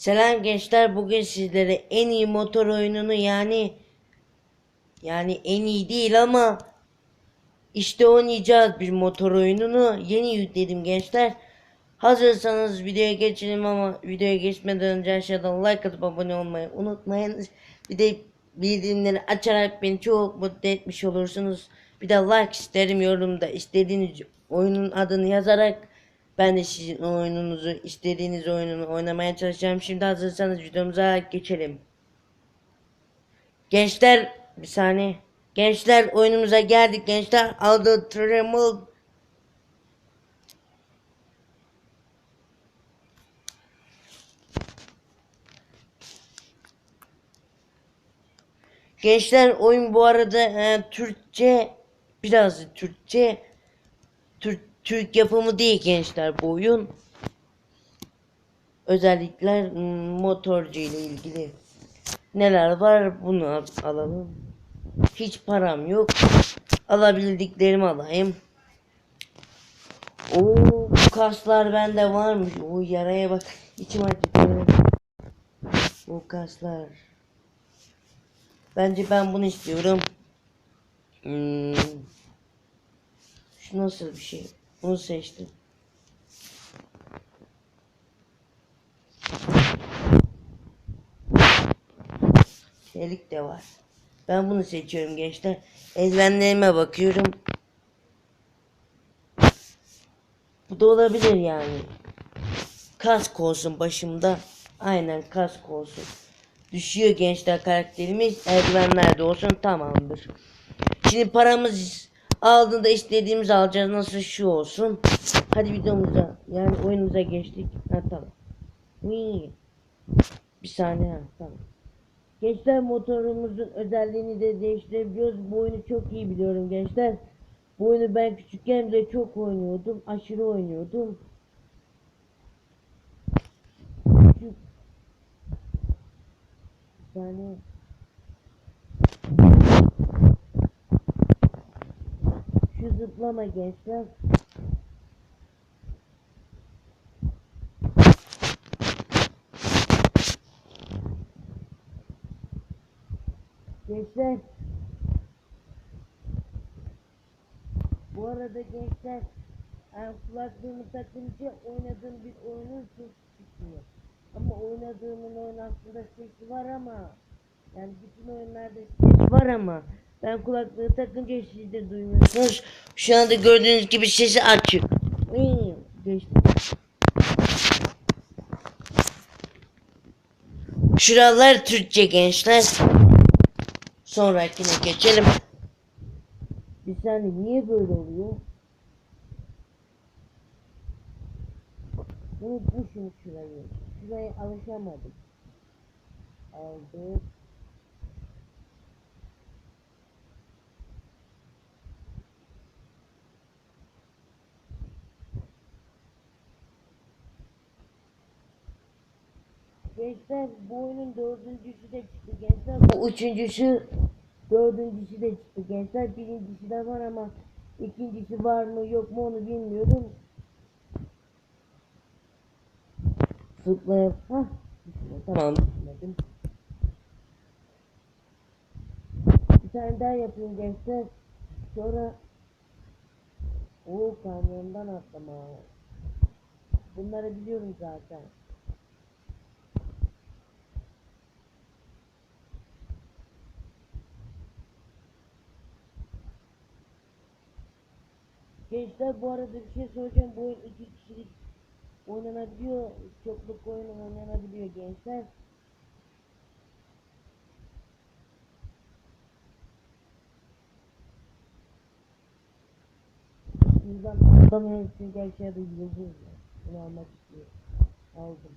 Selam gençler bugün sizlere en iyi motor oyununu yani yani en iyi değil ama işte oynayacağız bir motor oyununu yeni yükledim gençler. Hazırsanız videoya geçelim ama videoya geçmeden önce aşağıdan like atıp abone olmayı unutmayın. Bir de bildirimleri açarak beni çok mutlu etmiş olursunuz. Bir de like isterim yorumda istediğiniz oyunun adını yazarak ben de sizin oyununuzu istediğiniz oyununu oynamaya çalışacağım. Şimdi hazırsanız videomuza geçelim. Gençler bir saniye. Gençler oyunumuza geldik gençler. Aldo Tremel Gençler oyun bu arada e, Türkçe biraz Türkçe Türk, yapımı değil gençler bu oyun. Özellikler mm, motorcu ile ilgili. Neler var bunu al- alalım. Hiç param yok. Alabildiklerimi alayım. Bu kaslar bende varmış. O yaraya bak. İçim acıdı. Bu kaslar. Bence ben bunu istiyorum. Hmm. Şu nasıl bir şey? Bunu seçtim. Çelik de var. Ben bunu seçiyorum gençler. Eldivenlerime bakıyorum. Bu da olabilir yani. Kask olsun başımda. Aynen kask olsun. Düşüyor gençler karakterimiz. Eldivenler de olsun tamamdır. Şimdi paramız aldığında istediğimiz alacağız. Nasıl şu olsun. Hadi videomuza yani oyunumuza geçtik. Ha tamam. Wii. Bir saniye tamam. Gençler motorumuzun özelliğini de değiştirebiliyoruz. Bu oyunu çok iyi biliyorum gençler. Bu oyunu ben küçükken bile çok oynuyordum. Aşırı oynuyordum. Şu- Bir saniye. Şu zıplama gençler. Gençler. Bu arada gençler ben kulaklığımı takınca oynadığım bir oyunun sesi çıkmıyor. Ama oynadığımın oyun aslında sesi var ama yani bütün oyunlarda ses var ama ben kulaklığı takınca siz de duymuyorsunuz. Şu anda gördüğünüz gibi sesi açık. Şuralar Türkçe gençler. Sonrakine geçelim. Bir saniye niye böyle oluyor? Unutmuşum şurayı. Şuraya alışamadım. Aldık. Gençler bu oyunun dördüncüsü de çıktı gençler. Bu üçüncüsü dördüncüsü de çıktı gençler. Birincisi de var ama ikincisi var mı yok mu onu bilmiyorum. Zıplayıp düşüyor. tamam düşmedim. Bir tane daha yapayım gençler. Sonra o kamyondan atlama. Bunları biliyorum zaten. Gençler bu arada bir şey söyleyeceğim. Bu oyun iki kişilik oynanabiliyor. Çokluk oyunu oynanabiliyor gençler. Buradan anlamıyorum çünkü aşağıda yazıyor. Bunu almak istiyorum. Aldım.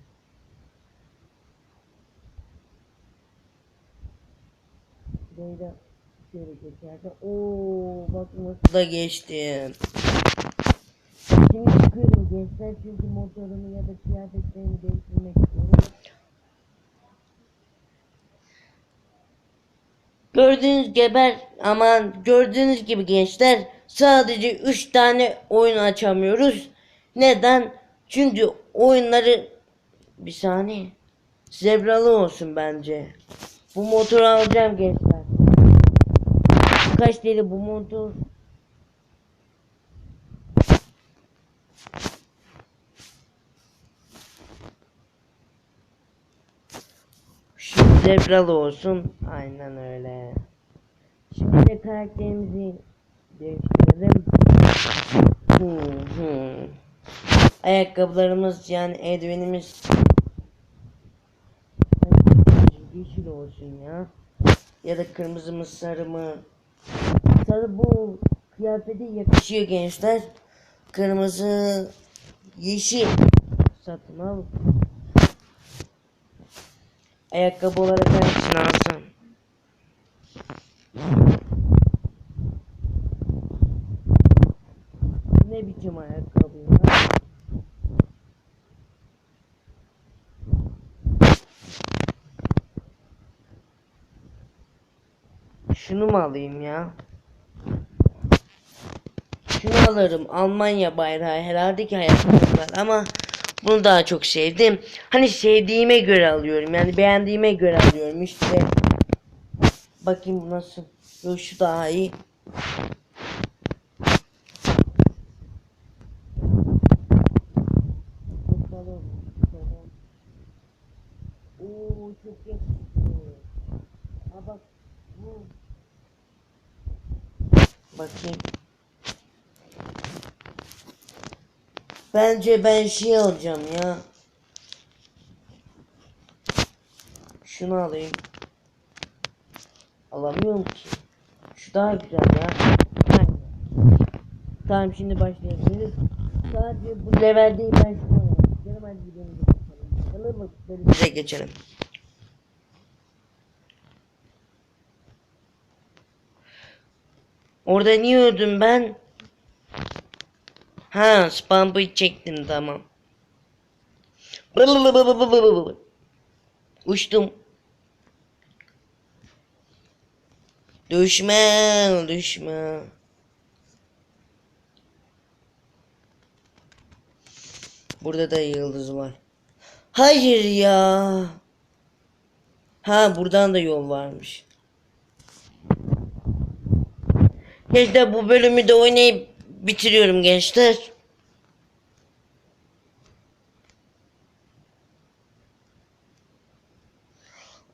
Burayı da şöyle geçerken. Oo bak nasıl da geçtim. Şimdi çıkıyorum gençler çünkü motorumu ya da kıyafetlerimi değiştirmek istiyorum. Gördüğünüz gibi aman gördüğünüz gibi gençler sadece 3 tane oyun açamıyoruz. Neden? Çünkü oyunları bir saniye. zebralı olsun bence. Bu motoru alacağım gençler. Kaç TL bu motor? Şu zebralı olsun. Aynen öyle. Şimdi de karakterimizi değiştirelim. Ayakkabılarımız yani eldivenimiz yeşil olsun ya. Ya da kırmızı mı sarı mı? Sarı bu kıyafete yakışıyor gençler. Kırmızı yeşil satın al. Ayakkabı olarak hangisini alsam? Ne biçim ayakkabı ya? Şunu mu alayım ya? Şunu alırım. Almanya bayrağı herhalde ki ayakkabılar ama bunu daha çok sevdim. Hani sevdiğime göre alıyorum. Yani beğendiğime göre alıyorum işte. Bakayım nasıl. Yok şu daha iyi. Oo çok yakışıklı. Ha bak bu. Bakayım. Bence ben şey alacağım ya. Şunu alayım. Alamıyorum ki. Şu daha güzel ya. Tamam şimdi başlayabiliriz. Sadece bu level değil ben şunu alayım. Canım hadi gidelim. Bakalım mı? Bölümümüze geçelim. Orada niye öldüm ben? Ha spam point çektim tamam. Uçtum. Düşme, düşme. Burada da yıldız var. Hayır ya. Ha buradan da yol varmış. Gençler bu bölümü de oynayıp bitiriyorum gençler.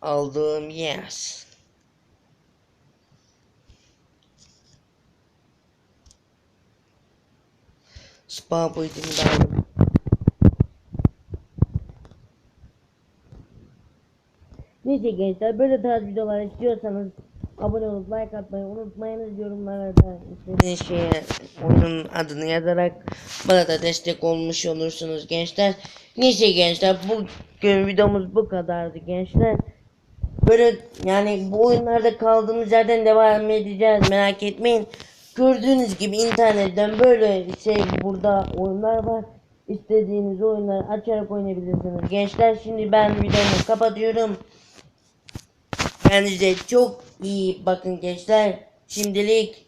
Aldığım yes. Spa boyutunu da aldım. Neyse gençler böyle tarz videolar istiyorsanız abone olup like atmayı unutmayınız yorumlarda istediğiniz şeye oyunun adını yazarak bana da destek olmuş olursunuz gençler. Neyse gençler bugün videomuz bu kadardı gençler. Böyle yani bu oyunlarda kaldığımız yerden devam edeceğiz merak etmeyin. Gördüğünüz gibi internetten böyle şey burada oyunlar var. İstediğiniz oyunları açarak oynayabilirsiniz. Gençler şimdi ben videomu kapatıyorum. Kendinize çok iyi bakın gençler. Şimdilik